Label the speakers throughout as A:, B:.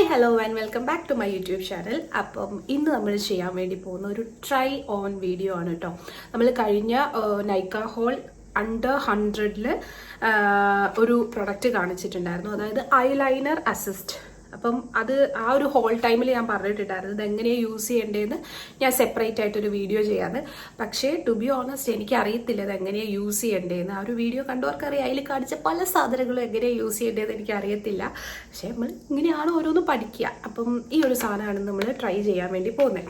A: Hi hello and welcome back to my YouTube channel അപ്പം ഇന്ന് നമ്മൾ ചെയ്യാൻ വേണ്ടി പോകുന്ന ഒരു ട്രൈ ഓൺ വീഡിയോ ആണ് കേട്ടോ നമ്മൾ കഴിഞ്ഞ നൈക്ക ഹോൾ അണ്ടർ ഹൺഡ്രഡിൽ ഒരു പ്രൊഡക്റ്റ് കാണിച്ചിട്ടുണ്ടായിരുന്നു. അതായത് ഐലൈനർ അസിസ്റ്റ് അപ്പം അത് ആ ഒരു ഹോൾ ടൈമിൽ ഞാൻ പറഞ്ഞിട്ടുണ്ടായിരുന്നു ഇത് എങ്ങനെയാണ് യൂസ് ചെയ്യേണ്ടതെന്ന് ഞാൻ സെപ്പറേറ്റ് ആയിട്ടൊരു വീഡിയോ ചെയ്യാന്ന്. പക്ഷേ ടു ബി ഓണസ്റ്റ് എനിക്ക് അറിയത്തില്ല ഇത് എങ്ങനെയാണ് യൂസ് ചെയ്യേണ്ടതെന്ന് ആ ഒരു വീഡിയോ കണ്ടവർക്കറിയാം. അതിൽ കാണിച്ച പല സാധനങ്ങളും എങ്ങനെയാണ് യൂസ് ചെയ്യേണ്ടതെന്ന് എനിക്ക് അറിയത്തില്ല പക്ഷേ നമ്മൾ ഇങ്ങനെയാണ് ഓരോന്നും പഠിക്കുക അപ്പം ഈ ഒരു സാധനമാണ് നമ്മൾ ട്രൈ ചെയ്യാൻ വേണ്ടി പോകുന്നത്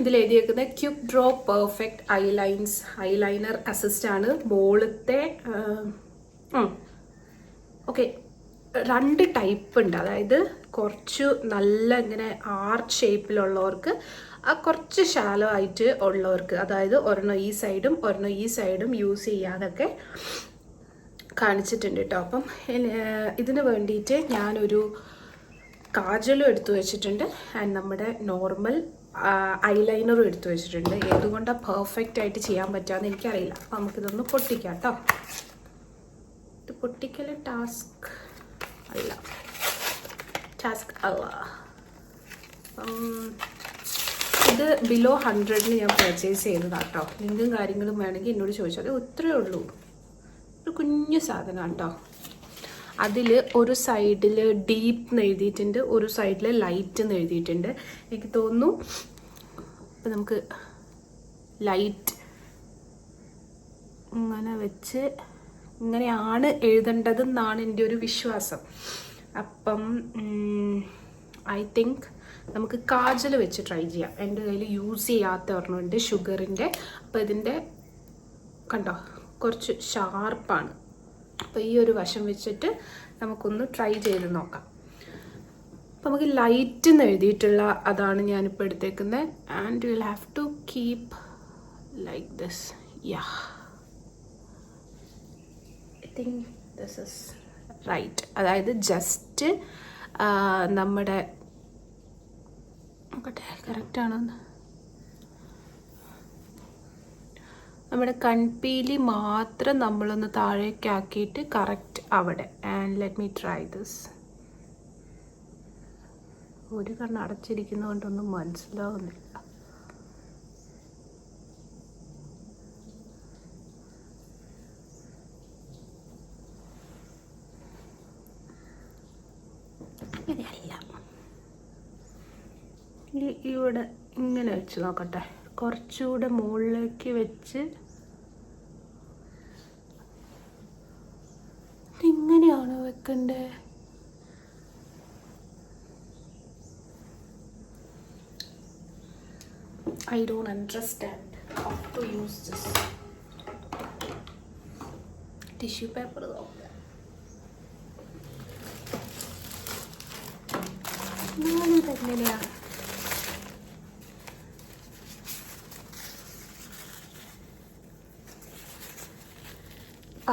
A: ഇതിൽ എഴുതിയേക്കുന്നത് cube draw perfect eyelines eyeliner assist ആണ് മോളത്തെ ഓക്കെ രണ്ട് ടൈപ്പ് ഉണ്ട്. അതായത് കുറച്ച് നല്ല ഇങ്ങനെ ആർട്ട് ഷേപ്പിലുള്ളവർക്ക് ആ കുറച്ച് ഷാലോ ആയിട്ട് ഉള്ളവർക്ക് അതായത് ഒരെണ്ണം ഈ സൈഡും ഒരെണ്ണം ഈ സൈഡും യൂസ് ചെയ്യാതൊക്കെ കാണിച്ചിട്ടുണ്ട് കേട്ടോ അപ്പം ഇതിന് വേണ്ടിയിട്ട് ഞാനൊരു കാജലും എടുത്തു വെച്ചിട്ടുണ്ട്. ആൻഡ് നമ്മുടെ നോർമൽ ഐലൈനറും എടുത്തു വെച്ചിട്ടുണ്ട്. ഏതുകൊണ്ടാണ് പെർഫെക്റ്റ് ആയിട്ട് ചെയ്യാൻ പറ്റുകയെന്ന് എനിക്കറിയില്ല. അപ്പം നമുക്കിതൊന്ന് പൊട്ടിക്കാം കേട്ടോ ഇത് പൊട്ടിക്കൽ ടാസ്ക് അല്ല. ടാസ്ക് അല്ല. ഇത് ബിലോ ഹൺഡ്രഡിന് ഞാൻ പർച്ചേസ് ചെയ്തതാണ് കേട്ടോ ലിങ്കും കാര്യങ്ങളും വേണമെങ്കിൽ എന്നോട് ചോദിച്ചാൽ അത് ഇത്രയേ ഉള്ളൂ. ഒരു കുഞ്ഞു സാധനമാണ് കേട്ടോ അതിൽ ഒരു സൈഡിൽ ഡീപ്പ് എന്ന് എഴുതിയിട്ടുണ്ട്. ഒരു സൈഡിൽ ലൈറ്റ് എന്ന് എഴുതിയിട്ടുണ്ട്. എനിക്ക് തോന്നുന്നു ഇപ്പം നമുക്ക് ലൈറ്റ് ഇങ്ങനെ വെച്ച് ഇങ്ങനെയാണ് എഴുതേണ്ടതെന്നാണ് എന്റെ ഒരു വിശ്വാസം. അപ്പം ഐ തിങ്ക് നമുക്ക് കാജൽ വെച്ച് ട്രൈ ചെയ്യാം. എന്റെ കയ്യിൽ യൂസ് ചെയ്യാത്ത ഒരെണ്ണമുണ്ട് ഷുഗറിന്റെ. അപ്പോൾ ഇതിന്റെ കണ്ടോ കുറച്ച് ഷാർപ്പാണ് അപ്പോൾ ഈ ഒരു വശം വെച്ചിട്ട് നമുക്കൊന്ന് ട്രൈ ചെയ്ത് നോക്കാം. അപ്പോൾ നമുക്ക് ലൈറ്റ് എന്ന് എഴുതിയിട്ടുള്ള അതാണ് ഞാനിപ്പോൾ എടുത്തേക്കുന്നത്. And will have to keep like this yeah think this is right അതായത് ജസ്റ്റ് നമ്മുടെ നോക്കട്ടെ കറക്റ്റാണോ നമ്മുടെ കൺപീലി മാത്രം നമ്മളൊന്ന് താഴേക്കാക്കിയിട്ട് കറക്റ്റ് അവിടെ. And let me try this ഒരു കണ്ണ് അടച്ചിരിക്കുന്നതുകൊണ്ടൊന്നും മനസ്സിലാവുന്നില്ല. ഇങ്ങനെയല്ല ഇവിടെ ഇങ്ങനെ വെച്ച് നോക്കട്ടെ. കുറച്ചുകൂടെ മുകളിലേക്ക് വെച്ച് ഇങ്ങനെയാണോ വെക്കണ്ടേ? I don't understand how to use this tissue paper ഞാനിതെങ്ങനെയാണ്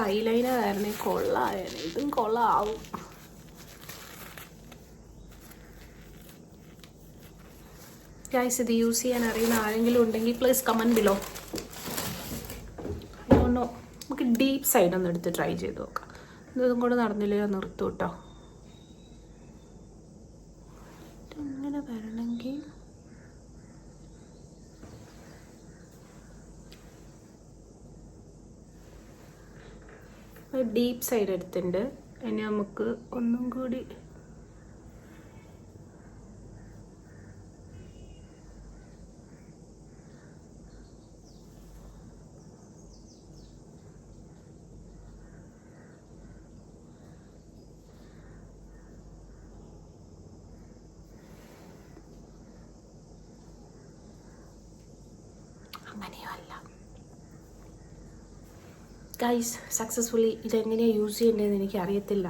A: eyeliner ആയിരുന്നേ കൊള്ളായിരുന്നു ഇതും കൊള്ളാവും. ഗൈസ് ഇത് യൂസ് ചെയ്യാൻ അറിയുന്ന ആരെങ്കിലും ഉണ്ടെങ്കിൽ പ്ലീസ് കമന്റ് ബിലോ നമുക്ക് ഡീപ്പ് സൈഡ് ഒന്ന് എടുത്ത് ട്രൈ ചെയ്ത് നോക്കാം. ഇതും കൂടെ നടന്നില്ലയോ? നിർത്തും കേട്ടോ ഇങ്ങനെ വരണമെങ്കിൽ ഡീപ്പ് സൈഡ് എടുത്തിട്ടുണ്ട്. ഇനി നമുക്ക് ഒന്നും കൂടി അങ്ങനെയോ അല്ല ഗൈസ് സക്സസ്ഫുള്ളി ഇതെങ്ങനെയാണ് യൂസ് ചെയ്യേണ്ടതെന്ന് എനിക്ക് അറിയത്തില്ല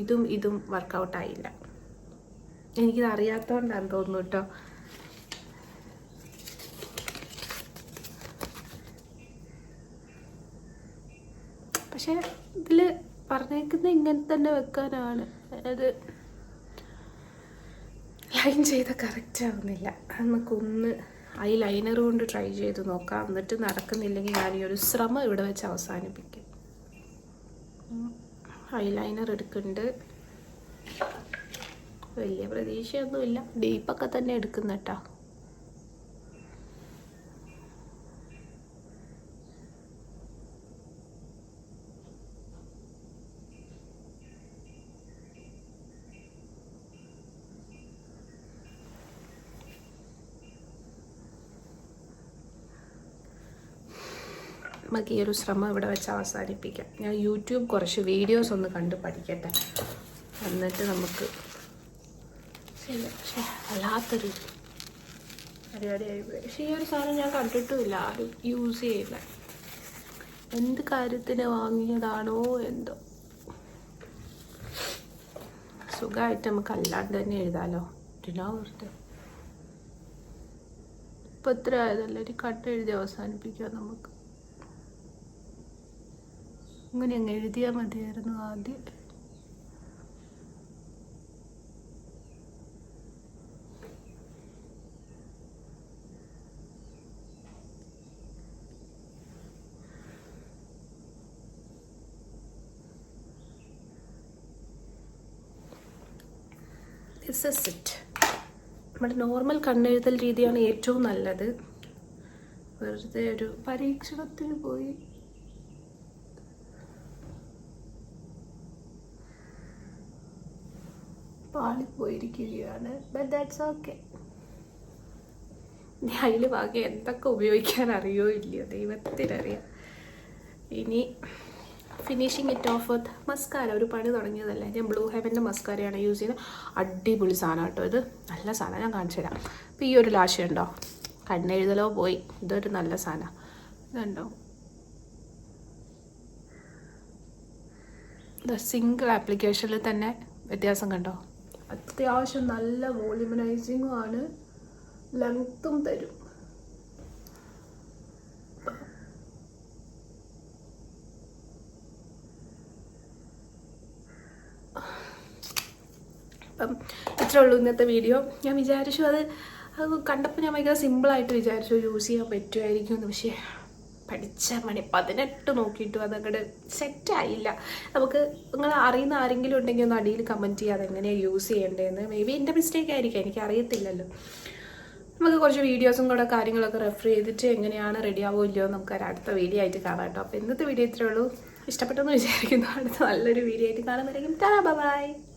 A: ഇതും ഇതും വർക്കൗട്ടായില്ല എനിക്കിത് അറിയാത്തതുകൊണ്ടാണ് തോന്നുന്നു കേട്ടോ പക്ഷേ ഇതിൽ പറഞ്ഞേക്കുന്നത് ഇങ്ങനെ തന്നെ വെക്കാനാണ്. അത് ലൈൻ ചെയ്ത കറക്റ്റ് ആവുന്നില്ല. നമുക്കൊന്ന് ഐ ലൈനർ കൊണ്ട് ട്രൈ ചെയ്ത് നോക്കാം. എന്നിട്ട് നടക്കുന്നില്ലെങ്കിൽ ഞാൻ ഈ ഒരു ശ്രമം ഇവിടെ വെച്ച് അവസാനിപ്പിക്കും. ഐ ലൈനർ എടുക്കുന്നുണ്ട്. വലിയ പ്രതീക്ഷയൊന്നുമില്ല. ഡീപ്പൊക്കെ തന്നെ എടുക്കുന്ന കേട്ടോ നമുക്ക് ഈ ഒരു ശ്രമം ഇവിടെ വെച്ച് അവസാനിപ്പിക്കാം. ഞാൻ യൂട്യൂബ് കുറച്ച് വീഡിയോസ് ഒന്ന് കണ്ട് പഠിക്കട്ടെ. എന്നിട്ട് നമുക്ക് ശരി പക്ഷേ പരിപാടിയായി പക്ഷേ ഈ ഒരു സാധനം ഞാൻ കണ്ടിട്ടുമില്ല ആരും യൂസ് ചെയ്യില്ല എന്ത് കാര്യത്തിന് വാങ്ങിയതാണോ എന്തോ. സുഖമായിട്ട് നമുക്ക് അല്ലാണ്ട് തന്നെ എഴുതാലോ? വെറുതെ ഇപ്പം എത്ര ആയതല്ലേ ഒരു കട്ട് എഴുതി അവസാനിപ്പിക്കാം നമുക്ക്. അങ്ങനെ അങ്ങ് എഴുതിയാൽ മതിയായിരുന്നു ആദ്യം. നമ്മുടെ നോർമൽ കണ്ണെഴുതൽ രീതിയാണ് ഏറ്റവും നല്ലത്. വെറുതെ ഒരു പരീക്ഷണത്തിന് പോയി പാളിപ്പോയിരിക്കുകയാണ്. ബട്ട് ദാറ്റ്സ് ഓക്കെ അതിൽ ബാക്കി എന്തൊക്കെ ഉപയോഗിക്കാൻ അറിയോ ഇല്ലയോ? ദൈവത്തിനറിയാം. ഇനി finishing it off with mascara ഒരു പണി തുടങ്ങിയതല്ല? ഞാൻ ബ്ലൂ ഹെവന്റെ മസ്കാരയാണ് യൂസ് ചെയ്യുന്നത്. അടിപൊളി സാധനം കേട്ടോ ഇത്. നല്ല സാധനം ഞാൻ കാണിച്ചു തരാം. അപ്പോൾ ഈ ഒരു ലാശ ഉണ്ടോ കണ്ണെഴുതലോ പോയി. ഇതൊരു നല്ല സാധനം. ഇതുണ്ടോ? സിംഗിൾ ആപ്ലിക്കേഷനിൽ തന്നെ വ്യത്യാസം കണ്ടോ? അത്യാവശ്യം നല്ല വോളിമനൈസിങ്ങും ആണ്. ലെങ്ത്തും തരും. ഇത്രേ ഉള്ളൂ ഇന്നത്തെ വീഡിയോ. ഞാൻ വിചാരിച്ചു അത് അത് കണ്ടപ്പോൾ ഞാൻ ഭയങ്കര സിമ്പിളായിട്ട് വിചാരിച്ചു യൂസ് ചെയ്യാൻ പറ്റുമായിരിക്കും എന്ന് പക്ഷേ പഠിച്ച മണി പതിനെട്ട് നോക്കിയിട്ടും അതങ്ങോട്ട് സെറ്റായില്ല നമുക്ക് നിങ്ങൾ അറിയുന്ന ആരെങ്കിലും ഉണ്ടെങ്കിൽ ഒന്ന് അടിയിൽ കമന്റ് ചെയ്യുക അതെങ്ങനെയാണ് യൂസ് ചെയ്യേണ്ടതെന്ന് മേ ബി എന്റെ മിസ്റ്റേക്ക് ആയിരിക്കും. എനിക്ക് അറിയത്തില്ലല്ലോ. നമുക്ക് കുറച്ച് വീഡിയോസും കൂടെ കാര്യങ്ങളൊക്കെ റെഫർ ചെയ്തിട്ട് എങ്ങനെയാണ് റെഡി ആവുമോ ഇല്ലയോ നമുക്ക് അടുത്ത വീഡിയോ ആയിട്ട് കാണാം കേട്ടോ. അപ്പോൾ ഇന്നത്തെ വീഡിയോ ഇത്രേ ഉള്ളൂ. ഇഷ്ടപ്പെട്ടെന്ന് വിചാരിക്കുന്നു. അടുത്ത നല്ലൊരു വീഡിയോ ആയിട്ട് കാണുന്നതായിരിക്കും ബൈ